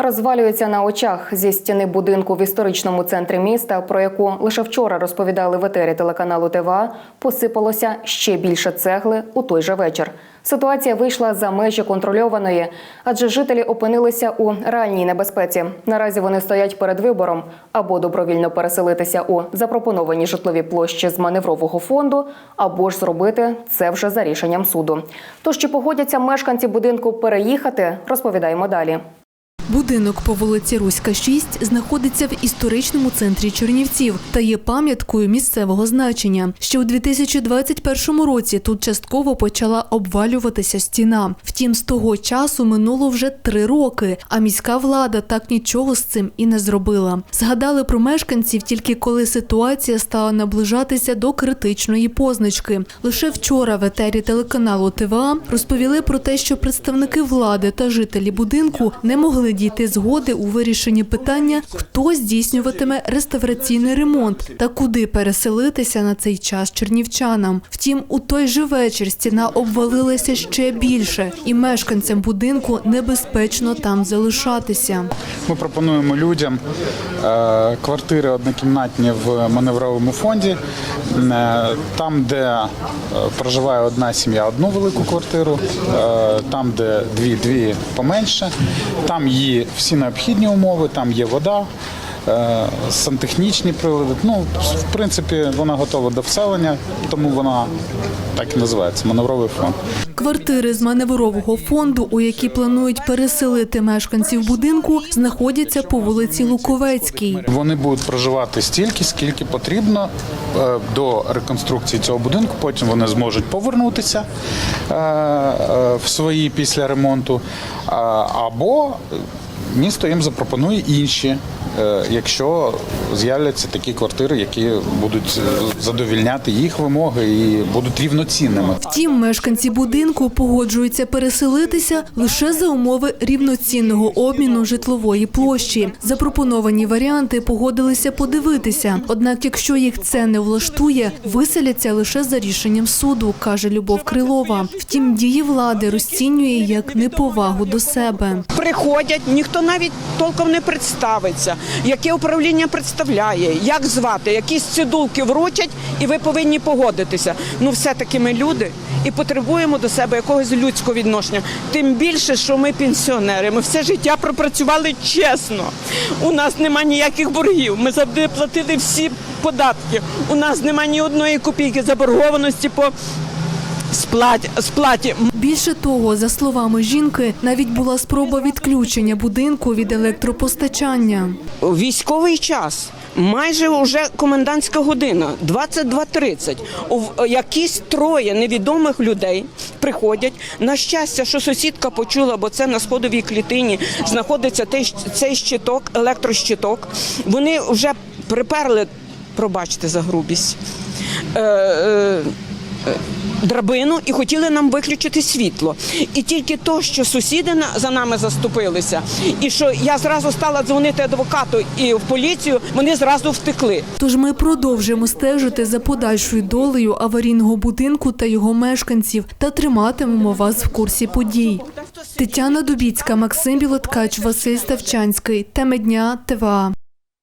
Розвалюється на очах зі стіни будинку в історичному центрі міста, про яку лише вчора розповідали в етері телеканалу ТВА, посипалося ще більше цегли у той же вечір. Ситуація вийшла за межі контрольованої, адже жителі опинилися у реальній небезпеці. Наразі вони стоять перед вибором або добровільно переселитися у запропоновані житлові площі з маневрового фонду, або ж зробити це вже за рішенням суду. Тож чи погодяться мешканці будинку переїхати, розповідаємо далі. Будинок по вулиці Руська, 6 знаходиться в історичному центрі Чернівців та є пам'яткою місцевого значення. Ще у 2021 році тут частково почала обвалюватися стіна. Втім, з того часу минуло вже три роки, а міська влада так нічого з цим і не зробила. Згадали про мешканців тільки коли ситуація стала наближатися до критичної позначки. Лише вчора в етері телеканалу ТВА розповіли про те, що представники влади та жителі будинку не могли дійти згоди у вирішенні питання, хто здійснюватиме реставраційний ремонт та куди переселитися на цей час чернівчанам. Втім, у той же вечір стіна обвалилася ще більше, і мешканцям будинку небезпечно там залишатися. Ми пропонуємо людям е, квартири однокімнатні в маневровому фонді. Е, Там, де е, проживає одна сім'я, одну велику квартиру, там, де дві, дві поменше. Там є всі необхідні умови, там є вода. е, Сантехнічні прилади. Ну, в принципі, вона готова до вселення, тому вона так і називається маневровий фонд. Квартири з маневрового фонду, у які планують переселити мешканців будинку, знаходяться по вулиці Луковецькій. Вони будуть проживати стільки, скільки потрібно е, до реконструкції цього будинку. Потім вони зможуть повернутися е, в свої після ремонту, або місто їм запропонує інші. Е, Якщо з'являться такі квартири, які будуть е, задовільняти їх вимоги і будуть рівноцінними. Втім, мешканці будинку погоджуються переселитися лише за умови рівноцінного обміну житлової площі. Запропоновані варіанти погодилися подивитися. Однак, якщо їх це не влаштує, виселяться лише за рішенням суду, каже Любов Крилова. Втім, дії влади розцінює як неповагу до себе. приходять, ніхто навіть толком не представиться, яке управління представляє, як звати, якісь цидулки вручать, і ви повинні погодитися. Ну, все-таки ми люди і потребуємо до себе якогось людського відношення. Тим більше, що ми пенсіонери, ми все життя пропрацювали чесно. У нас нема ніяких боргів. Ми завжди платили всі податки. У нас нема ні одної копійки заборгованості по сплаті. сплаті. Більше того, за словами жінки, навіть була спроба відключення будинку від електропостачання. Військовий час. Майже вже комендантська година, 22.30. Якісь троє невідомих людей приходять. На щастя, що сусідка почула, бо це на сходовій клітині знаходиться цей щиток, електрощиток. Вони вже приперли, пробачте за грубість. Е, е, драбину і хотіли нам виключити світло. І тільки то, що сусіди за нами заступилися, і що я зразу стала дзвонити адвокату і в поліцію, вони зразу втекли. Тож ми продовжуємо стежити за подальшою долею аварійного будинку та його мешканців та триматимемо вас в курсі подій. Тетяна Дубіцька, Максим Білоткач, Василь Ставчанський. Теми дня ТВА.